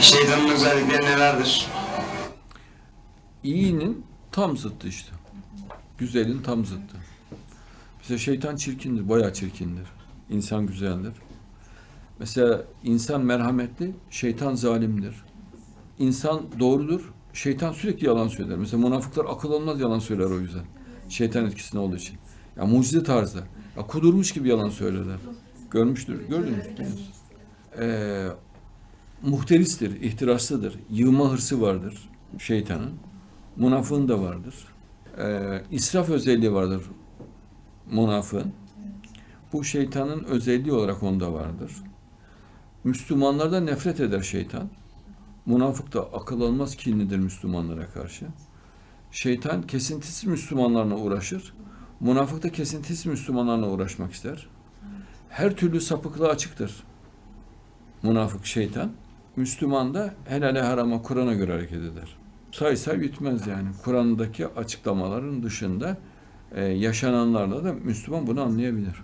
Şeytanın özellikleri nelerdir? İyinin tam zıttı işte. Güzelin tam zıttı. Mesela şeytan çirkindir, bayağı çirkindir. İnsan güzeldir. Mesela insan merhametli, şeytan zalimdir. İnsan doğrudur, şeytan sürekli yalan söyler. Mesela münafıklar akıl olmaz yalan söyler o yüzden. Şeytan etkisinde olduğu için. Ya mucize tarzda. Ya kudurmuş gibi yalan söylerler. Görmüştür, gördünüz mü? Ee, muhteristir, ihtiraslıdır. Yığma hırsı vardır şeytanın. Münafığın da vardır. Ee, israf özelliği vardır münafığın. Bu şeytanın özelliği olarak onda vardır. Müslümanlardan nefret eder şeytan. Münafık da akıl almaz kinlidir Müslümanlara karşı. Şeytan kesintisiz Müslümanlarla uğraşır. Münafık da kesintisiz Müslümanlarla uğraşmak ister. Her türlü sapıklığa açıktır. Münafık şeytan. Müslüman da helale harama Kur'an'a göre hareket eder. Say say bitmez yani. Kur'an'daki açıklamaların dışında e, yaşananlarla da Müslüman bunu anlayabilir.